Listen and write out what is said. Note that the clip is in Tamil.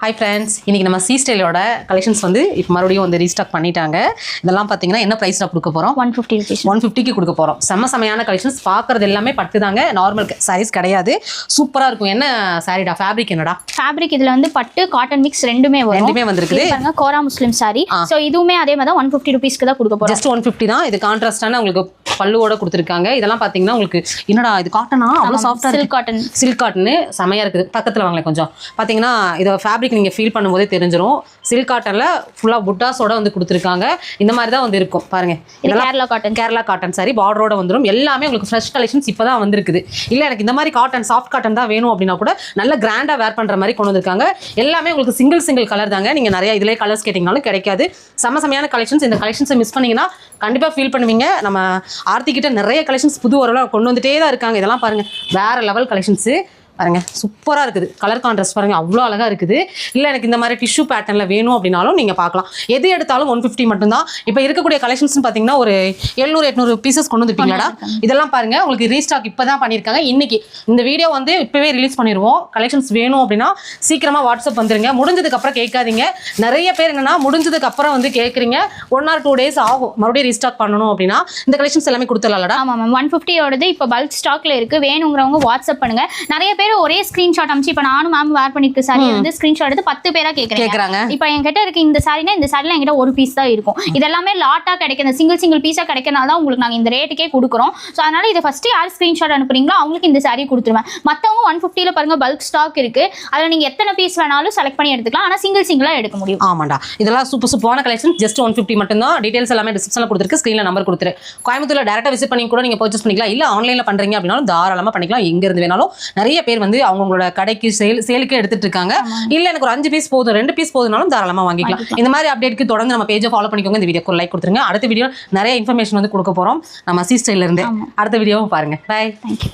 ஹாய் ஃப்ரெண்ட்ஸ் இன்னைக்கு நம்ம சி ஸ்டைலோட கலெக்ஷன்ஸ் வந்து இப்போ மறுபடியும் வந்து ரீஸ்டாக் பண்ணிட்டாங்க. இதெல்லாம் பார்த்தீங்கன்னா என்ன ப்ரைஸில் கொடுக்க போகிறோம் ஒன் ஃபிஃப்டி ருபீஸ் ஒன் ஃபிஃப்டிக்கு கொடுக்க போகிறோம் செம்ம செமையான கலெக்ஷன்ஸ் பார்க்குறது எல்லாமே பட்டு தாங்க நார்மல் சாரீஸ் கிடையாது. சூப்பராக இருக்கும். என்ன சாரிடா ஃபேப்ரிக் என்னடா? ஃபேப்ரிக் இதுல வந்து பட்டு காட்டன் மிக்ஸ் ரெண்டுமே வரும். ரெண்டுமே வந்திருக்குது. இது பாருங்க கோரா முஸ்லிம் சாரி சோ இதுவுமே அதே மாதிரி தான் ஒன் ஃபிஃப்டி ருபீஸ்க்கு தான் கொடுக்க போறோம். ஜஸ்ட் ஒன் ஃபிஃப்டி தான். இது கான்ட்ராஸ்டான உங்களுக்கு பல்லுவோட கொடுத்துருக்காங்க. இதெல்லாம் பார்த்தீங்கன்னா உங்களுக்கு என்னடா இது காட்டனா அவ்வளோ சாஃப்டாக சில்க் காட்டன் சில்க் காட்டனு செமையாக இருக்குது. பக்கத்தில் வாங்களேன் கொஞ்சம். பார்த்தீங்கன்னா இதை ஃபேப்ரிக் நீங்கள் ஃபீல் பண்ணும்போதே தெரிஞ்சிரும். சில்க் காட்டனில் ஃபுல்லாக புட்டாஸோட வந்து கொடுத்துருக்காங்க. இந்த மாதிரி தான் வந்து இருக்கும். பாருங்கள் இது Kerala cotton Kerala cotton sorry பார்டரோட வந்துடும் எல்லாமே உங்களுக்கு ஃப்ரெஷ் கலெக்ஷன்ஸ் இப்போ தான் வந்திருக்குது. இல்லை எனக்கு இந்த மாதிரி காட்டன் சாஃப்ட் காட்டன் தான் வேணும் அப்படின்னா கூட நல்ல கிராண்டாக வேர் பண்ணுற மாதிரி கொண்டு வந்திருக்காங்க. எல்லாமே உங்களுக்கு சிங்கிள் சிங்கிள் கலர் தாங்க. நீங்கள் நிறைய இதிலே கலர்ஸ் கேட்டிங்கனாலும் கிடைக்காது. செம செமையான கலெக்ஷன்ஸ் இந்த கலெக்ஷன்ஸை மிஸ் பண்ணீங்கன்னா கண்டிப்பாக ஃபீல் பண்ணுவீங்க. நம்ம ஆர்த்திக்கிட்ட நிறைய கலெக்ஷன்ஸ் புது வரலாம் கொண்டு வந்துட்டே தான் இருக்காங்க. இதெல்லாம் பாருங்கள் வேற லெவல் கலெக்ஷன்ஸு பாருங்க சூப்பராக இருக்குது. கலர் கான்ட்ராஸ்ட் பாருங்க அவ்வளோ அழகாக இருக்குது. இல்லை எனக்கு இந்த மாதிரி டிஷ்யூ பேட்டர்னில் வேணும் அப்படின்னாலும் நீங்கள் பார்க்கலாம். எது எடுத்தாலும் ஒன் ஃபிஃப்டி மட்டும்தான். இப்போ இருக்கக்கூடிய கலெக்ஷன்ஸ் பார்த்தீங்கன்னா ஒரு எழுநூறு எட்நூறு பீசஸ் கொண்டு வந்துருப்பீங்களாடா இதெல்லாம் பாருங்க உங்களுக்கு ரீஸ்டாக் இப்போ தான் பண்ணியிருக்காங்க. இன்னைக்கு இந்த வீடியோ வந்து இப்போவே ரிலீஸ் பண்ணிடுவோம் கலெக்ஷன்ஸ் வேணும் அப்படின்னா சீக்கிரமாக வாட்ஸ்அப் வந்துருங்க. முடிஞ்சதுக்கு அப்புறம் கேட்காதீங்க. நிறைய பேர் என்னன்னா முடிஞ்சதுக்கு அப்புறம் வந்து கேட்குறீங்க ஒன் ஆர் டூ டேஸ் ஆகும். மறுபடியும் ரீஸ்டாக் பண்ணணும் அப்படின்னா இந்த கலெக்ஷன்ஸ் எல்லாமே கொடுத்துடலாம்டா ஆமா மேம் ஒன் ஃபிஃப்டியோடது இப்போ பல்க் ஸ்டாக்ல இருக்கு. வேணுங்கிறவங்க வாட்ஸ்அப் பண்ணுங்க. நிறைய பேர் ஒரே ஸ்கிரீன்ஷாட் அமிச்சு இப்போ நானும் மேம் வேர் பண்ணிருக்க சாரி வந்து ஸ்கிரீன்ஷாட் எடுத்து பத்து பேரா கேட்குறாங்க இப்போ என்கிட்ட இருக்கு இந்த சாரினா இந்த சாரில என்கிட்ட ஒரு பீஸ் தான் இருக்கும். இதெல்லாமே லாட்டா கிடைக்கும். சிங்கிள் சிங்கிள் பீஸா கிடைக்கிறனால தான் உங்களுக்கு நாங்க இந்த ரேட்டுக்கே கொடுக்குறோம். ஸோ அதனால இதை ஃபர்ஸ்ட் யார் ஸ்கிரீன்ஷாட் அனுப்புறீங்களோ அவங்களுக்கு இந்த சாரி கொடுத்துருவேன். மத்தவங்க ஒன் ஃபிஃப்டியில் பாருங்க பல்க் ஸ்டாக் இருக்கு. அதில் நீங்க எத்தனை பீஸ் வேணாலும் செலக்ட் பண்ணி எடுத்துக்கலாம். ஆனா சிங்கிள் சிங்கிளா எடுக்க முடியும். ஆமாண்டா. இதெல்லாம் சூப்பர் சூப்பரான கலெக்ஷன் ஜஸ்ட் ஒன் ஃபிஃப்டி மட்டும்தான் டீடைல்ஸ் எல்லாமே டிஸ்கிரிப்ஷனில் கொடுத்துருக்கு. ஸ்க்ரீனில் நம்பர் கொடுத்துரு. கோயம்புத்தூர்ல டேரக்டாக விசிட் பண்ணி கூட நீங்கள் பர்ச்சேஸ் பண்ணிக்கலாம். இல்லை ஆன்லைனில் பண்ணுறீங்க அப்படின்னாலும் தாராளமாக பண்ணிக்கலாம். எங்க இருந்து வேணாலும் நிறைய பேர் வந்து அவங்களோட கடைக்கு சேல் சேலுக்கு எடுத்துட்டு இருக்காங்க இல்லை எனக்கு ஒரு அஞ்சு பீஸ் போதும் ரெண்டு பீஸ் போதுனாலும் தாராளமாக வாங்கிக்கலாம். இந்த மாதிரி அப்டேட்க்கு தொடர்ந்து நம்ம பேஜை ஃபாலோ பண்ணிக்கோங்க. இந்த வீடியோக்கு லைக் கொடுத்துருங்க. அடுத்த வீடியோ நிறைய இன்ஃபர்மேஷன் வந்து கொடுக்க போகிறோம் நம்ம சி ஸ்டைல இருந்து. அடுத்த வீடியோவும் பாருங்க. By thank you